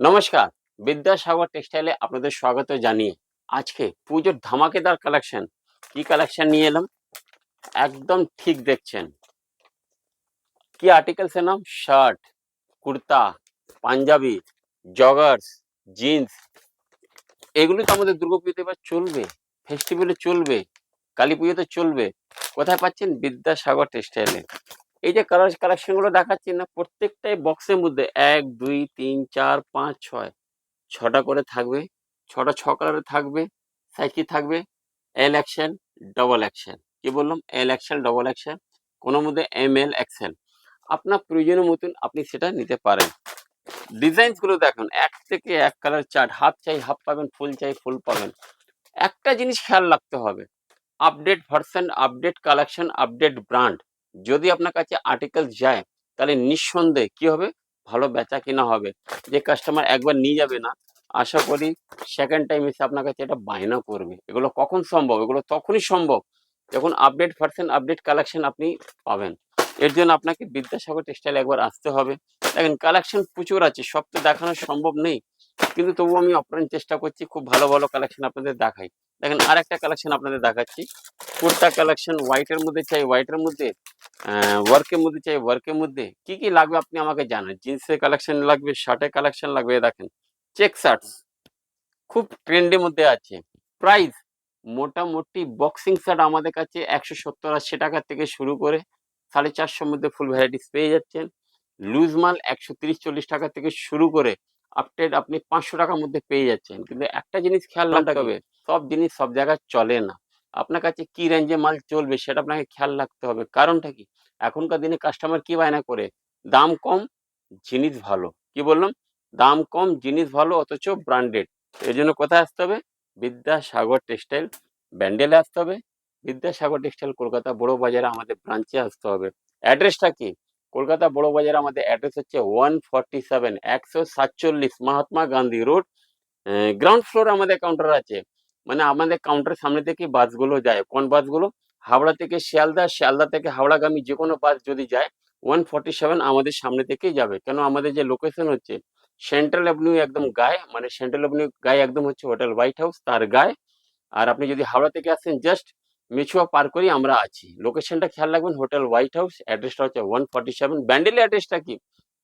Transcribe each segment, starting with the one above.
নমস্কার, বিদ্যাসাগর টেক্সটাইলে আপনাদের স্বাগত জানিয়ে আজকে পুজোর ধামাকেদার কালেকশন কি কালেকশন নিয়ে এলাম? একদম ঠিক দেখছেন। কি আর্টিকেলস এর নাম? Shirt, kurta, punjabi joggers jeans এগুলো তো আমাদের দুর্গাপুজোতে এবার চলবে ফেস্টিভ্যালে চলবে, কালী পুজোতে চলবে। কোথায় পাচ্ছেন বিদ্যাসাগর টেক্সটাইলে? এই যে কালার কালেকশনগুলো দেখাচ্ছি না, প্রত্যেকটাই বক্সের মধ্যে এক, দুই, তিন, চার, পাঁচ, ছয়। ছটা করে থাকবে, ছটা, ছ কালারে থাকবে সাইজ কি থাকবে? এল অ্যাকশন ডবল অ্যাকশন কি বললাম? এল অ্যাকশন ডবল অ্যাকশন কোনো মধ্যে এম এল অ্যাকশন আপনার প্রয়োজনের মতন আপনি সেটা নিতে পারেন। ডিজাইনসগুলো দেখুন, এক থেকে এক কালার চার্ট হাফ চাই হাফ পাবেন ফুল চাই ফুল পাবেন। একটা জিনিস খেয়াল রাখতে হবে। Update version update collection update brand যদি আপনার কাছে আর্টিকেল যায়, তাহলে নিঃসন্দেহে কি হবে? ভালো বেচা কিনা হবে। যে কাস্টমার একবার নিয়ে যাবে না, আশা করি সেকেন্ড টাইম এসে আপনার কাছে এটা বায়না করবে। এগুলো কখন সম্ভব? এগুলো তখনই সম্ভব যখন আপডেট ভার্সন আপডেট কালেকশন আপনি পাবেন। এর জন্য আপনাকে বিদ্যাসাগর টেক্সটাইল একবার আসতে হবে। দেখেন কালেকশন প্রচুর আছে, সব তো দেখানো সম্ভব নেই। কিন্তু তবুও আমি অপ্রাণ চেষ্টা করছি, খুব ভালো ভালো কালেকশন আপনাদের দেখাই। দেখেন আর একটা কালেকশন আপনাদের দেখাচ্ছি। কুর্তা কালেকশন হোয়াইটের মধ্যে চাই হোয়াইটের মধ্যে ওয়ার্কের মধ্যে চাই ওয়ার্কের মধ্যে। কি কি লাগবে আপনি আমাকে জানান। জিন্সের কালেকশন লাগবে শার্টের কালেকশন লাগবে দেখেন। চেক শার্ট খুব ট্রেন্ডের মধ্যে আছে। প্রাইস মোটামুটি বক্সিং শার্ট আমাদের কাছে একশো সত্তর, আশি টাকা থেকে শুরু করে সাড়ে চারশোর মধ্যে ফুল ভ্যারাইটিস পেয়ে যাচ্ছেন। লুজ মাল একশো তিরিশ, চল্লিশ টাকা থেকে শুরু করে আপডেট আপনি পাঁচশো টাকার মধ্যে পেয়ে যাচ্ছেন। কিন্তু একটা জিনিস খেয়াল রাখতে হবে সব জিনিস সব জায়গায় চলে না। আপনার কাছে কি রেঞ্জে মাল চলবে সেটা আপনাকে খেয়াল রাখতে হবে। কারণটা কি? এখনকার দিনে কাস্টমার কি বায়না করে? দাম কম জিনিস ভালো। কি বললাম? দাম কম জিনিস ভালো অথচ ব্র্যান্ডেড এর জন্য কোথায় আসতে হবে? বিদ্যাসাগর টেক্সটাইল ব্যান্ডেলে আসতে হবে। বিদ্যাসাগর টেক্সটাইল কলকাতা বড় বাজারে আমাদের ব্রাঞ্চে আসতে হবে। অ্যাড্রেসটা কি? কলকাতা বড় বাজারে আমাদের অ্যাড্রেস হচ্ছে ওয়ান ফর্টি সেভেন একশো সাতচল্লিশ Mahatma Gandhi road ground floor আমাদের কাউন্টার আছে। মানে আমাদের কাউন্টারের সামনে থেকে বাসগুলো যায়। কোন বাসগুলো? হাওড়া থেকে শিয়ালদা শিয়ালদা থেকে হাওড়াগামী যে কোনো বাস যদি যায় ওয়ান ফর্টি সেভেন আমাদের সামনে থেকেই যাবে। কেন? আমাদের যে লোকেশন হচ্ছে সেন্ট্রাল অ্যাভিনিউ একদম গায়ে মানে সেন্ট্রাল অ্যাভিনিউ গায়ে একদম হচ্ছে হোটেল হোয়াইট হাউস তার গায়ে। আর আপনি যদি হাওড়া থেকে আসেন জাস্ট মেচুয়া পার করেই আমরা আছি লোকেশনটা খেয়াল রাখবেন হোটেল হোয়াইট হাউস অ্যাড্রেসটা হচ্ছে ওয়ান ফর্টি সেভেন ব্যান্ডেল অ্যাড্রেসটা কি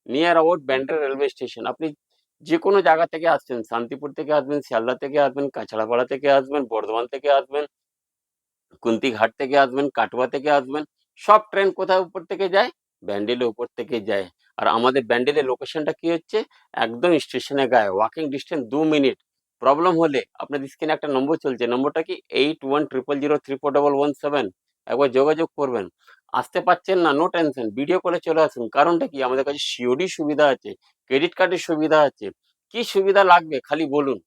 near out Bandel railway station আপনি যে কোনো জায়গা থেকে আসছেন শান্তিপুর থেকে আসবেন শিয়ালদা থেকে আসবেন কাছাড়াপাড়া থেকে আসবেন বর্ধমান থেকে আসবেন কুন্তিঘাট থেকে আসবেন কাটোয়া থেকে আসবেন সব ট্রেন কোথায় উপর থেকে যায় ব্যান্ডেলের উপর থেকে যায় আর আমাদের ব্যান্ডেলের লোকেশনটা কি হচ্ছে একদম স্টেশনে গায়ে ওয়াকিং ডিস্টেন্স দু মিনিট প্রবলেম হলে আপনাদের স্ক্রিনে একটা নম্বর চলছে নম্বরটা কি eight one triple zero three four double one seven একবার যোগাযোগ করবেন। আসতে পারছেন না নো টেনশন ভিডিও কলে চলে আসুন। কারণটা কি? আমাদের কাছে সিওডি সুবিধা আছে ক্রেডিট কার্ডের সুবিধা আছে। কি সুবিধা লাগবে? খালি বলুন।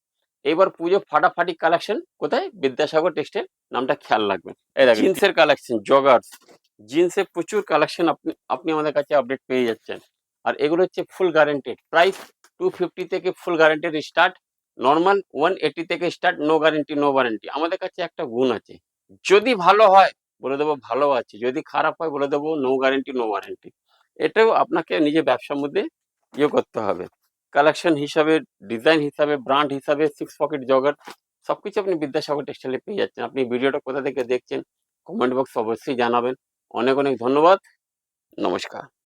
এবার পুজো ফাটাফাটি কালেকশন কোথায়? বিদ্যাসাগর টেক্সটাইল নামটা খেয়াল রাখবেন। এই দেখেন জিন্সের কালেকশন জগার্স জিন্সের প্রচুর কালেকশন আপনি আপনি আমাদের কাছে আপডেট পেয়ে যাচ্ছেন। আর এগুলো হচ্ছে full guaranteed price two fifty থেকে full guaranteed start normal one eighty থেকে start no guarantee no warranty আমাদের কাছে একটা গুণ আছে। যদি ভালো হয়, বলে দেবো ভালো আছে। যদি খারাপ হয়, বলে দেবো নো গ্যারেন্টি নো ওয়ারেন্টি এটাও আপনাকে নিজের ব্যবসার মধ্যে ইয়ে করতে হবে। কালেকশন হিসাবে ডিজাইন হিসাবে ব্র্যান্ড হিসাবে সিক্স পকেট জগার সবকিছু আপনি বিদ্যাসাগর টেক্সটাইলে পেয়ে যাচ্ছেন। আপনি ভিডিওটা কোথা থেকে দেখছেন কমেন্ট বক্স অবশ্যই জানাবেন। অনেক অনেক ধন্যবাদ। নমস্কার।